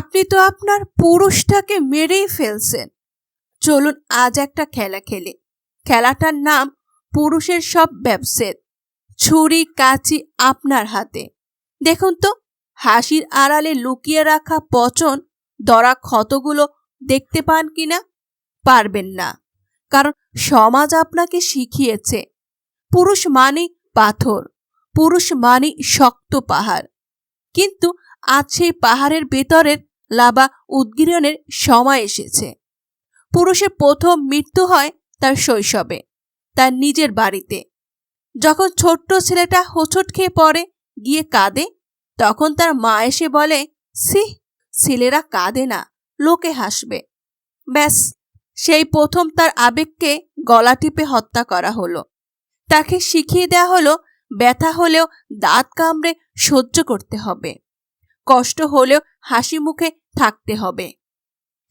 আপনি তো আপনার পুরুষটাকে মেরেই ফেলছেন। চলুন আজ একটা খেলা খেলে। খেলাটার নাম পুরুষের সব ব্যবসের। ছুরি কাচি আপনার হাতে। দেখুন তো, হাসির আড়ালে লুকিয়ে রাখা পচন দরা ক্ষতগুলো দেখতে পান কিনা পারবেন না। কারণ সমাজ আপনাকে শিখিয়েছে, পুরুষ মানে পাথর, পুরুষ মানে শক্ত পাহাড়। কিন্তু আজ সেই পাহাড়ের ভেতরের লাভা উদ্গীরণের সময় এসেছে। পুরুষের প্রথম মৃত্যু হয় তার শৈশবে, তার নিজের বাড়িতে। যখন ছোট্ট ছেলেটা হোঁচট খেয়ে পড়ে, গিয়ে কাঁদে, তখন তার মা এসে বলে সি ছেলেরা কাঁদে না, লোকে হাসবে। ব্যাস, সেই প্রথম তার আবেগকে গলা টিপে হত্যা করা হলো। তাকে শিখিয়ে দেওয়া হলো, ব্যথা হলেও দাঁত কামড়ে সহ্য করতে হবে। কষ্ট হলেও হাসি মুখে থাকতে হবে।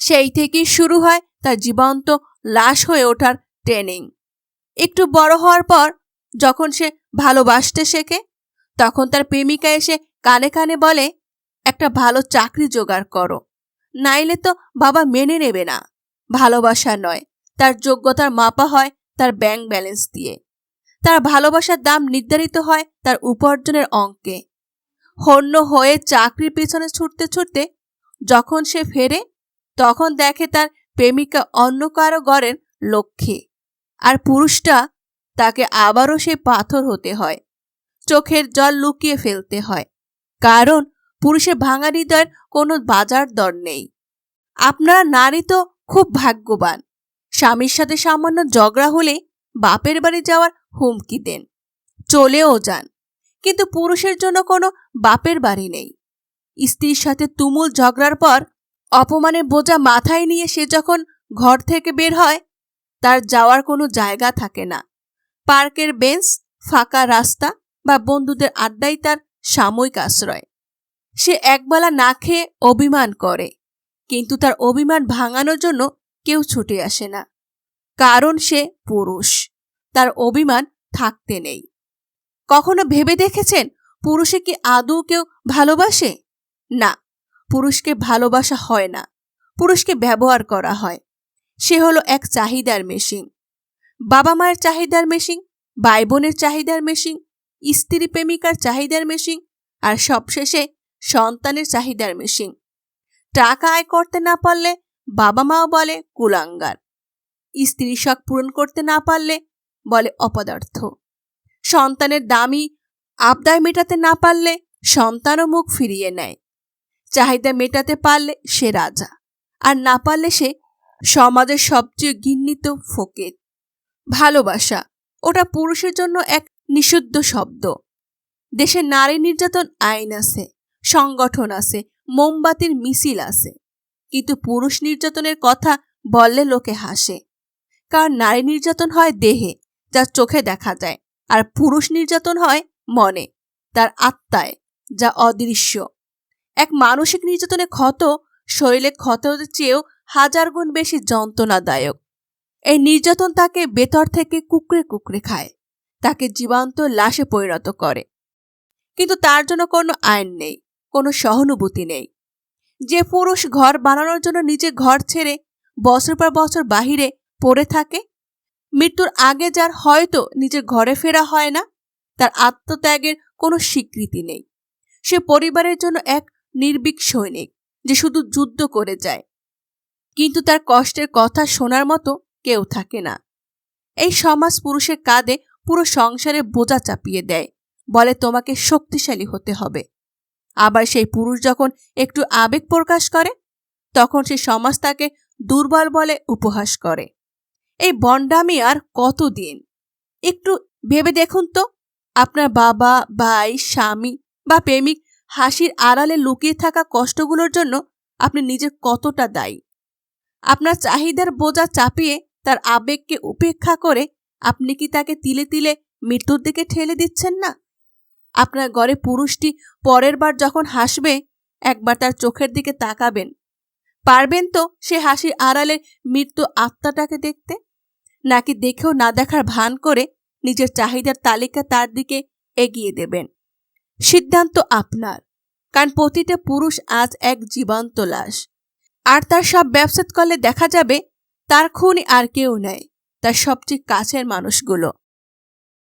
সেই থেকেই শুরু হয় তার জীবন্ত, লাশ হয়ে ওঠার ট্রেনিং একটু বড় হওয়ার পর যখন সে ভালোবাসতে শেখে, তখন তার প্রেমিকা এসে কানে কানে বলে, একটা ভালো চাকরি জোগাড় করো। নাইলে তো বাবা মেনে নেবে না। ভালোবাসা নয়। তার যোগ্যতার মাপা হয় তার ব্যাংক ব্যালেন্স দিয়ে। তার ভালোবাসার দাম নির্ধারিত হয় তার উপার্জনের অঙ্কে। হন্য হয়ে চাকরির পেছনে ছুটতে ছুটতে যখন সে ফেরে, তখন দেখে তার প্রেমিকা অন্য কারও গড়ের লক্ষ্যে আর পুরুষটা তাকে আবারও সে পাথর হতে হয়, চোখের জল লুকিয়ে ফেলতে হয়। কারণ পুরুষের ভাঙা হৃদয়ের কোনো বাজার দর নেই। আপনারা নারী তো খুব ভাগ্যবান। স্বামীর সাথে সামান্য ঝগড়া হলে বাপের বাড়ি যাওয়ার হুমকি দেন। চলেও যান। কিন্তু পুরুষের জন্য কোনো বাপের বাড়ি নেই। স্ত্রীর সাথে তুমুল ঝগড়ার পর অপমানের বোঝা মাথায় নিয়ে সে যখন ঘর থেকে বের হয়, তার যাওয়ার কোনো জায়গা থাকে না। পার্কের বেঞ্চ, ফাঁকা রাস্তা বা বন্ধুদের আড্ডাই তার সাময়িক আশ্রয়। সে একবেলা না খেয়ে অভিমান করে, কিন্তু তার অভিমান ভাঙানোর জন্য কেউ ছুটে আসে না। কারণ সে পুরুষ, তার অভিমান থাকতে নেই। কখনো ভেবে দেখেছেন পুরুষে কি আদৌ কেউ ভালোবাসে? না, পুরুষকে ভালোবাসা হয় না। পুরুষকে ব্যবহার করা হয়। সে হলো এক চাহিদার মেশিন। বাবা মায়ের চাহিদার মেশিন, ভাই বোনের চাহিদার মেশিন, স্ত্রী প্রেমিকার চাহিদার মেশিন, আর সবশেষে সন্তানের চাহিদার মেশিন। টাকা আয় করতে না পারলে বাবা মাও বলে কুলাঙ্গার। স্ত্রী শখ পূরণ করতে না পারলে বলে অপদার্থ। সন্তানের দামি আবদায় মেটাতে না পারলে সন্তানও মুখ ফিরিয়ে নেয়। চাহিদা মেটাতে পারলে সে রাজা, আর না পারলে সে সমাজের সবচেয়ে ঘৃণিত ফকির। ভালোবাসা, ওটা পুরুষের জন্য এক নিষিদ্ধ শব্দ। দেশে নারী নির্যাতন আইন আছে, সংগঠন আছে, মোমবাতির মিছিল আছে। কিন্তু পুরুষ নির্যাতনের কথা বললে লোকে হাসে। কারণ নারী নির্যাতন হয় দেহে, যা চোখে দেখা যায়। আর পুরুষ নির্যাতন হয় মনে, তার আত্মায়, যা অদৃশ্য। এক মানসিক নির্যাতনে ক্ষত, শরীরে ক্ষতের চেয়েও হাজার গুণ বেশি যন্ত্রণাদায়ক। এই নির্যাতন তাকে বেতর থেকে কুকড়ে কুকড়ে খায়, তাকে জীবন্ত লাশে পরিণত করে। কিন্তু তার জন্য কোনো আইন নেই, কোনো সহানুভূতি নেই। যে পুরুষ ঘর বানানোর জন্য নিজে ঘর ছেড়ে বছর পর বছর বাহিরে পড়ে থাকে মৃত্যুর আগে যার হয়তো নিজের ঘরে ফেরা হয় না, তার আত্মত্যাগের কোনো স্বীকৃতি নেই। সে পরিবারের জন্য এক নির্ভীক সৈনিক যে শুধু যুদ্ধ করে যায়। কিন্তু তার কষ্টের কথা শোনার মতো কেউ থাকে না। এই সমাজ পুরুষের কাঁধে পুরো সংসারে বোঝা চাপিয়ে দেয়, বলে তোমাকে শক্তিশালী হতে হবে। আবার সেই পুরুষ যখন একটু আবেগ প্রকাশ করে, তখন সে সমাজ তাকে দুর্বল বলে উপহাস করে। এই বন্ডামি আর কতদিন? একটু ভেবে দেখুন তো। আপনার বাবা, ভাই, স্বামী বা প্রেমিক হাসির আড়ালে লুকিয়ে থাকা কষ্টগুলোর জন্য আপনি নিজে কতটা দায়ী? আপনার চাহিদার বোঝা চাপিয়ে তার আবেগকে উপেক্ষা করে আপনি কি তাকে তিলে তিলে মৃত্যুর দিকে ঠেলে দিচ্ছেন না? আপনার ঘরে পুরুষটি পরের বার যখন হাসবে, একবার তার চোখের দিকে তাকাবেন। পারবেন তো সে হাসির আড়ালে মৃত্যু আত্মাটাকে দেখতে? নাকি দেখেও না দেখার ভান করে নিজের চাহিদার তালিকা তার দিকে এগিয়ে দেবেন। সিদ্ধান্ত আপনার, কারণ প্রতিটা পুরুষ আজ এক জীবন্ত লাশ। আর তার সব ব্যবসাত করলে দেখা যাবে, তার খুনি আর কেউ নেয় তার সবচেয়ে কাছের মানুষগুলো।